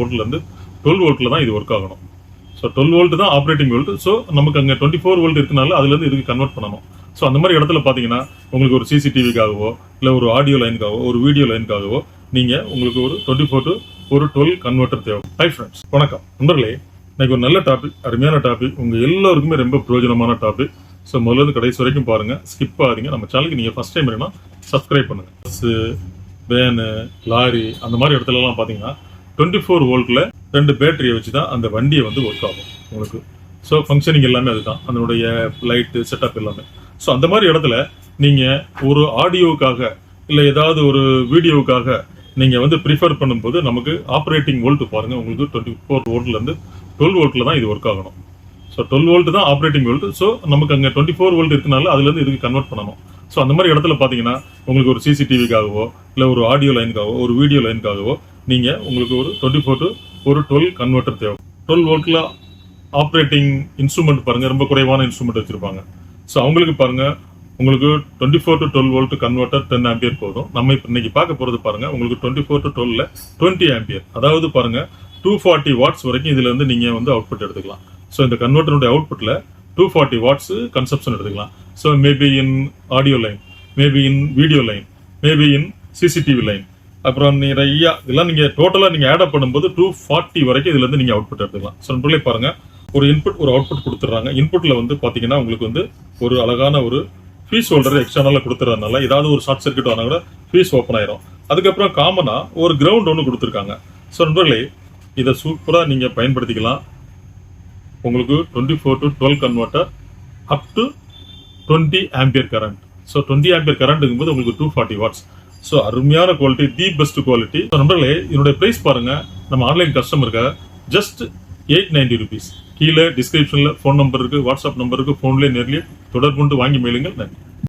வோல்ட்லேருந்து twelve வோல்ட்டில் தான் இது ஒர்க் ஆகணும். ஸோ டுவெல் வோல்ட் தான் ஆப்ரேட்டிங் வோல்ட் ஸோ நமக்கு அங்கே டுவெண்ட்டி ஃபோர் வோல்ட் இருக்கனால அதுலேருந்து இதுக்கு கன்வெர்ட் பண்ணணும். ஸோ அந்த மாதிரி இடத்துல பார்த்தீங்கன்னா உங்களுக்கு ஒரு சிசிடிவிக்காகவோ இல்லை ஒரு ஆடியோ லைனுக்காகவோ ஒரு வீடியோ லைனுக்காகவோ நீங்கள் உங்களுக்கு ஒரு டுவெண்ட்டி ஃபோர் டு ஒரு டுவெல் கன்வெர்ட்டர் தேவை. ஹை ஃப்ரெண்ட்ஸ் வணக்கம். நண்பர்களே இன்னைக்கு ஒரு நல்ல டாபிக் அருமையான டாபிக் உங்கள் எல்லாருக்குமே ரொம்ப பிரயோஜனமான டாபிக் ஸோ முதல்ல கடைசி வரைக்கும் பாருங்க. ஸ்கிப் ஆகிறீங்க நம்ம சேனலுக்கு நீங்கள் ஃபஸ்ட் டைம் வேணும்னா சப்ஸ்கிரைப் பண்ணுங்க. பஸ்ஸு வேனு லாரி அந்த மாதிரி இடத்துலலாம் பார்த்தீங்கன்னா டுவெண்ட்டி ஃபோர் வோல்ட்டில் ரெண்டு பேட்டரியை வச்சு தான் அந்த வண்டியை வந்து ஒர்க் ஆகும். உங்களுக்கு. ஸோ ஃபங்க்ஷனிங் எல்லாமே அதுதான். அதனுடைய லைட்டு செட்டப் எல்லாமே. ஸோ அந்த மாதிரி இடத்துல நீங்கள் ஒரு ஆடியோவுக்காக இல்லை ஏதாவது ஒரு வீடியோவுக்காக நீங்கள் வந்து ப்ரிஃபர் பண்ணும்போது நமக்கு ஆப்ரேட்டிங் வோல்ட் பாருங்கள் உங்களுக்கு டுவெண்ட்டி ஃபோர் வோல்ட்லேருந்து டுவெல் வோல்ட்டில் தான் இது ஒர்க் ஆகணும். ஸோ டுவெல் வோல்ட் தான் ஆப்ரேட்டிங் வோல்ட் ஸோ நமக்கு அங்கே டுவெண்ட்டி ஃபோர் வோல்ட் இருக்கனால அதுலேருந்து இதுக்கு கன்வெர்ட் பண்ணணும். ஸோ அந்த மாதிரி இடத்துல பார்த்தீங்கன்னா உங்களுக்கு ஒரு சிசிடிவிக்காகவோ இல்லை ஒரு ஆடியோ லைனுக்காகவோ ஒரு வீடியோ லைனுக்காகவோ நீங்கள் உங்களுக்கு ஒரு டுவெண்ட்டி ஃபோர் டு ஒரு டுவெல் கன்வெர்ட்டர் தேவை. டுவெல் வோல்ட்டில் ஆப்ரேட்டிங் இன்ஸ்ட்ருமெண்ட் பாருங்க ரொம்ப குறைவான இன்ஸ்ட்ருமெண்ட் வச்சிருப்பாங்க. ஸோ அவங்களுக்கு பாருங்க உங்களுக்கு twenty four to twelve volt converter ten ampere போதும். நம்ம இப்போ இன்னைக்கு பார்க்க போகிறது பாருங்க உங்களுக்கு டுவெண்ட்டி ஃபோர் டு டுவெல்ல டுவெண்ட்டி ஆம்பியர் அதாவது பாருங்க டூ ஃபார்ட்டி வாட்ஸ் வரைக்கும் இதுல இருந்து நீங்கள் வந்து அவுட்புட் எடுத்துக்கலாம். ஸோ இந்த கன்வெர்ட்டருடைய அவுட்புட்டில் டூ ஃபார்ட்டி வாட்ஸ் கன்சப்ஷன் எடுத்துக்கலாம். So maybe in audio line maybe in video line maybe in CCTV line அப்புறம் நிறைய இதெல்லாம் நீங்கள் டோட்டலாக நீங்கள் ஆட் பண்ணும்போது டூ ஃபார்ட்டி வரைக்கும் இதுலேருந்து நீங்கள் அவுட்புட் எடுத்துக்கலாம். ஸோ நண்பர்களே பாருங்கள் ஒரு இன்புட் ஒரு அவுட்புட் கொடுத்துட்றாங்க. இன்புட்டில் வந்து பார்த்தீங்கன்னா உங்களுக்கு வந்து ஒரு அழகான ஒரு ஃபீஸ் ஹோல்டர் எக்ஸ்டர்னலாக கொடுத்துறதுனால ஏதாவது ஒரு ஷார்ட் சர்க்கியூட் ஆனால் கூட ஃபீஸ் ஓப்பன் ஆயிரும். அதுக்கப்புறம் காமனாக ஒரு கிரவுண்ட் ஒன்று கொடுத்துருக்காங்க. ஸோ நண்பர்களே இதை சூப்பராக நீங்கள் பயன்படுத்திக்கலாம். உங்களுக்கு twenty four to twelve converter up to twenty ampere current so twenty ampere கரண்ட்டுங்கும் போது உங்களுக்கு டூ ஃபார்ட்டி வாட்ஸ் ஸோ அருமையான குவாலிட்டி தி பெஸ்ட் குவாலிட்டி நண்பர்களே என்னுடைய ப்ரைஸ் பாருங்க. நம்ம ஆன்லைன் கஸ்டமருக்கு ஜஸ்ட் எயிட் நைன்டி ருபீஸ் கீழே டிஸ்கிரிப்ஷனில் ஃபோன் நம்பர் இருக்கு வாட்ஸ்அப் நம்பருக்கு ஃபோன்லேயே நேர்லேயே தொடர்பு கொண்டு வாங்கி மேலுங்கள் நன்றி.